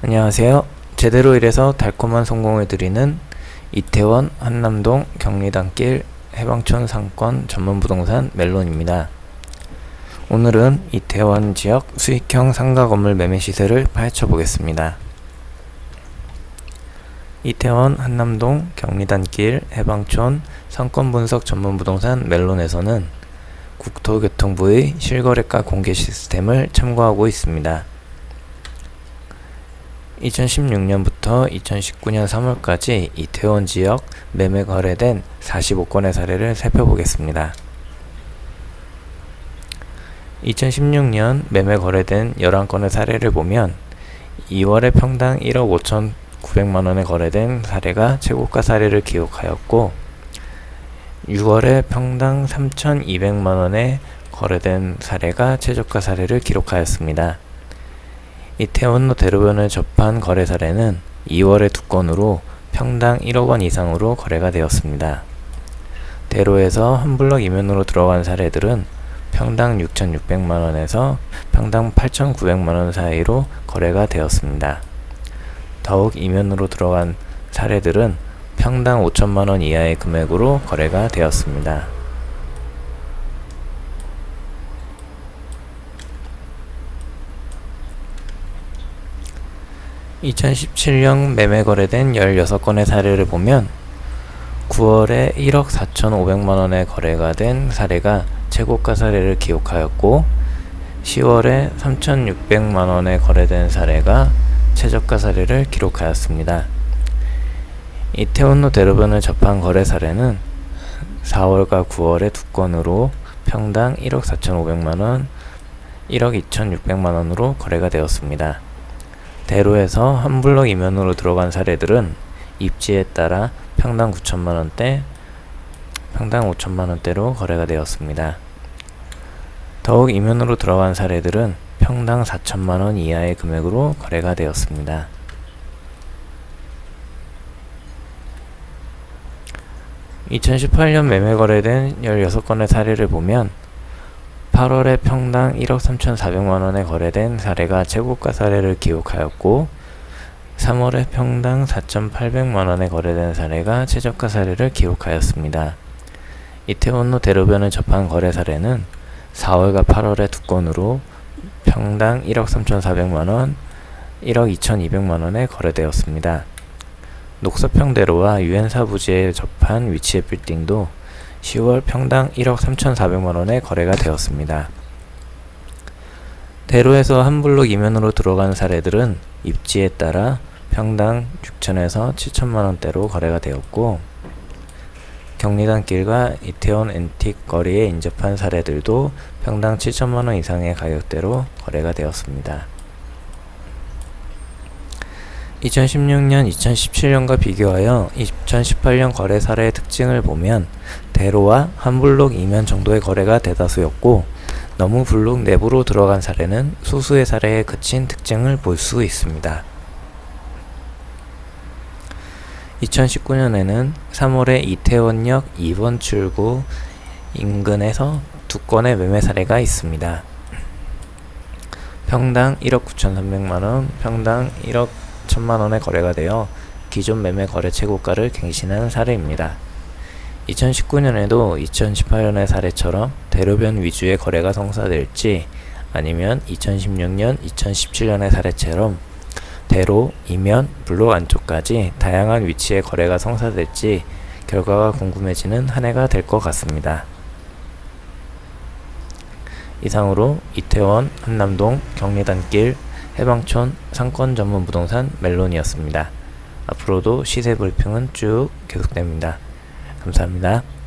안녕하세요. 제대로 일해서 달콤한 성공을 드리는 이태원 한남동 경리단길 해방촌 상권 전문 부동산 멜론입니다. 오늘은 이태원 지역 수익형 상가 건물 매매 시세를 파헤쳐 보겠습니다. 이태원 한남동 경리단길 해방촌 상권 분석 전문 부동산 멜론에서는 국토교통부의 실거래가 공개 시스템을 참고하고 있습니다. 2016년부터 2019년 3월까지 이태원 지역 매매 거래된 45건의 사례를 살펴보겠습니다. 2016년 매매 거래된 11건의 사례를 보면 2월에 평당 1억 5,900만 원에 거래된 사례가 최고가 사례를 기록하였고 6월에 평당 3,200만 원에 거래된 사례가 최저가 사례를 기록하였습니다. 이태원로 대로변을 접한 거래 사례는 2월에 두 건으로 평당 1억 원 이상으로 거래가 되었습니다. 대로에서 한 블럭 이면으로 들어간 사례들은 평당 6,600만 원에서 평당 8,900만 원 사이로 거래가 되었습니다. 더욱 이면으로 들어간 사례들은 평당 5천만 원 이하의 금액으로 거래가 되었습니다. 2017년 매매 거래된 16건의 사례를 보면 9월에 1억 4,500만 원에 거래가 된 사례가 최고가 사례를 기록하였고 10월에 3,600만 원에 거래된 사례가 최저가 사례를 기록하였습니다. 이태원로 대로변을 접한 거래 사례는 4월과 9월에 두 건으로 평당 1억 4,500만 원, 1억 2,600만 원으로 거래가 되었습니다. 대로에서 한 블럭 이면으로 들어간 사례들은 입지에 따라 평당 9천만 원대, 평당 5천만 원대로 거래가 되었습니다. 더욱 이면으로 들어간 사례들은 평당 4천만 원 이하의 금액으로 거래가 되었습니다. (2018년) 매매 거래된 (16건의) 사례를 보면 8월에 평당 1억 3,400만 원에 거래된 사례가 최고가 사례를 기록하였고 3월에 평당 4,800만 원에 거래된 사례가 최저가 사례를 기록하였습니다. 이태원로 대로변을 접한 거래 사례는 4월과 8월에 두 건으로 평당 1억 3,400만 원, 1억 2,200만 원에 거래되었습니다. 녹서평대로와 유엔사 부지에 접한 위치의 빌딩도 10월 평당 1억 3,400만 원에 거래가 되었습니다. 대로에서 한 블록 이면으로 들어간 사례들은 입지에 따라 평당 6천에서 7천만 원대로 거래가 되었고 경리단 길과 이태원 앤틱 거리에 인접한 사례들도 평당 7천만 원 이상의 가격대로 거래가 되었습니다. 2016년, 2017년과 비교하여 2018년 거래 사례의 특징을 보면 대로와 한 블록 이면 정도의 거래가 대다수였고 너무 블록 내부로 들어간 사례는 소수의 사례에 그친 특징을 볼 수 있습니다. 2019년에는 3월에 이태원역 2번 출구 인근에서 두 건의 매매 사례가 있습니다. 평당 1억 9,300만원, 평당 1억 1천만원의 거래가 되어 기존 매매 거래 최고가를 갱신한 사례입니다. 2019년에도 2018년의 사례처럼 대로변 위주의 거래가 성사될지 아니면 2016년, 2017년의 사례처럼 대로, 이면, 블록 안쪽까지 다양한 위치의 거래가 성사될지 결과가 궁금해지는 한 해가 될 것 같습니다. 이상으로 이태원, 한남동, 경리단길, 해방촌 상권 전문 부동산 멜론이었습니다. 앞으로도 시세 브리핑은 쭉 계속됩니다. 감사합니다.